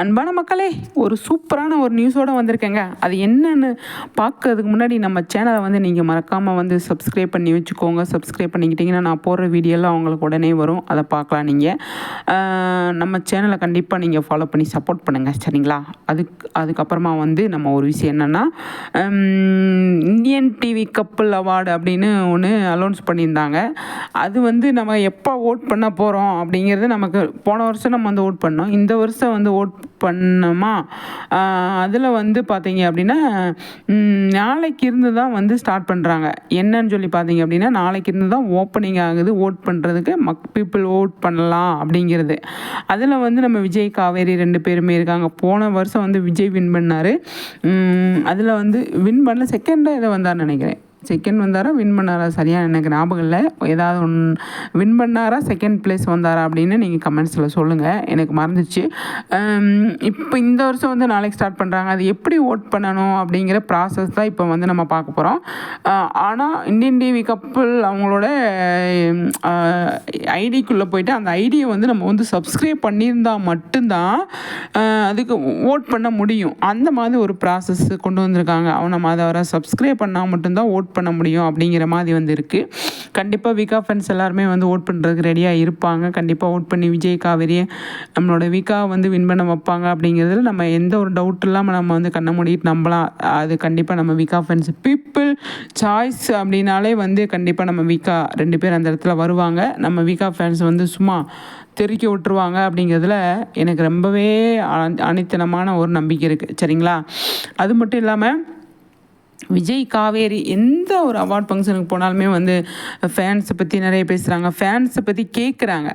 அன்பான மக்களே ஒரு சூப்பரான ஒரு நியூஸோடு வந்திருக்கேங்க. அது என்னன்னு பார்க்கறதுக்கு முன்னாடி நம்ம சேனலை வந்து நீங்கள் மறக்காமல் வந்து சப்ஸ்கிரைப் பண்ணி வச்சுக்கோங்க. சப்ஸ்கிரைப் பண்ணிக்கிட்டிங்கன்னா நான் போடுற வீடியோலாம் அவங்களுக்கு உடனே வரும். அதை பார்க்கலாம் நீங்கள் நம்ம சேனலை கண்டிப்பாக நீங்கள் ஃபாலோ பண்ணி சப்போர்ட் பண்ணுங்கள் சரிங்களா? அதுக்கு அதுக்கப்புறமா வந்து நம்ம ஒரு விஷயம் என்னென்னா இந்தியன் டிவி கப்பல் அவார்டு அப்படின்னு ஒன்று அலௌன்ஸ் பண்ணியிருந்தாங்க. அது வந்து நம்ம எப்போ ஓட் பண்ண போகிறோம் அப்படிங்கிறது நமக்கு போன வருஷம் நம்ம வந்து ஓட் பண்ணோம். இந்த வருஷம் வந்து ஓட் பண்ணோமா? அதில் வந்து பார்த்தீங்க அப்படின்னா நாளைக்கு இருந்து தான் வந்து ஸ்டார்ட் பண்ணுறாங்க என்னன்னு சொல்லி பார்த்தீங்க அப்படின்னா நாளைக்கு இருந்து தான் ஓப்பனிங் ஆகுது ஓட் பண்ணுறதுக்கு மக் பீப்புள் ஓட் பண்ணலாம் அப்படிங்கிறது. அதில் வந்து நம்ம விஜய் காவேரி ரெண்டு பேருமே இருக்காங்க. போன வருஷம் வந்து விஜய் வின் பண்ணார். அதில் வந்து வின் பண்ணல. செகண்டாக இதை வந்தார் நினைக்கிறேன். செகண்ட் வந்தாரா வின் பண்ணாரா சரியாக எனக்கு ஞாபகம் இல்லை. ஏதாவது ஒன் வின் பண்ணாரா செகண்ட் பிளேஸ் வந்தாரா அப்படின்னு நீங்கள் கமெண்ட்ஸில் சொல்லுங்கள் எனக்கு மறந்துச்சு. இப்போ இந்த வருஷம் வந்து நாளைக்கு ஸ்டார்ட் பண்ணுறாங்க அது எப்படி ஓட் பண்ணணும் அப்படிங்கிற ப்ராசஸ் தான் இப்போ வந்து நம்ம பார்க்க போகிறோம் ஆனால் இந்தியன் டிவி கப்பல் அவங்களோட ஐடிக்குள்ளே போயிட்டு அந்த ஐடியை வந்து நம்ம வந்து சப்ஸ்கிரைப் பண்ணியிருந்தால் மட்டும்தான் அதுக்கு ஓட் பண்ண முடியும். அந்த மாதிரி ஒரு ப்ராசஸ் கொண்டு வந்திருக்காங்க. அவன் நம்ம அதை வர சப்ஸ்கிரைப் பண்ணால் மட்டும்தான் ஓட் ஓட் பண்ண முடியும் அப்படிங்கிற மாதிரி வந்து இருக்குது கண்டிப்பாக விகா ஃப்ரெண்ட்ஸ் எல்லாருமே வந்து ஓட் பண்ணுறதுக்கு ரெடியாக இருப்பாங்க. கண்டிப்பாக ஓட் பண்ணி விஜய் காவேரியை நம்மளோட விகா வந்து வின் பண்ண வைப்பாங்க அப்படிங்கிறதுல நம்ம எந்த ஒரு டவுட் இல்லாமல் நம்ம வந்து கண்ண மூடிட்டு நம்பலாம். அது கண்டிப்பாக நம்ம விகா ஃப்ரெண்ட்ஸ் பீப்புள் சாய்ஸ் அப்படின்னாலே வந்து கண்டிப்பாக நம்ம விகா ரெண்டு பேர் அந்த இடத்துல வருவாங்க. நம்ம விகா ஃபேன்ஸ் வந்து சும்மா தெருக்கி விட்டுருவாங்க அப்படிங்கிறதுல எனக்கு ரொம்பவே அனித்தனமான ஒரு நம்பிக்கை இருக்குது சரிங்களா? அது மட்டும் இல்லாமல் விஜய் காவேரி எந்த ஒரு அவார்ட் ஃபங்க்ஷனுக்கு போனாலுமே வந்து ஃபேன்ஸை பற்றி நிறைய பேசுகிறாங்க ஃபேன்ஸை பற்றி கேட்குறாங்க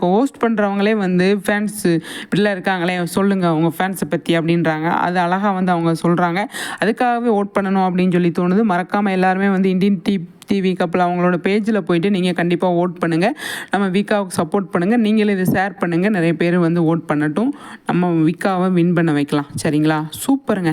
ஹோஸ்ட் பண்ணுறவங்களே வந்து ஃபேன்ஸு இப்படிலாம் இருக்காங்களே சொல்லுங்கள் அவங்க ஃபேன்ஸை பற்றி அப்படின்றாங்க. அது அழகாக வந்து அவங்க சொல்கிறாங்க அதுக்காகவே ஓட் பண்ணணும் அப்படின்னு சொல்லி தோணுது. மறக்காமல் எல்லாருமே வந்து இந்தியன் டி டிவி கப்பில் அவங்களோட பேஜில் போயிட்டு நீங்கள் கண்டிப்பாக ஓட் பண்ணுங்கள் நம்ம விகாவுக்கு சப்போர்ட் பண்ணுங்கள் நீங்களும் இதை ஷேர் பண்ணுங்கள் நிறைய பேர் வந்து ஓட் பண்ணட்டும். நம்ம விக்காவை வின் பண்ண வைக்கலாம். சரிங்களா? சூப்பருங்க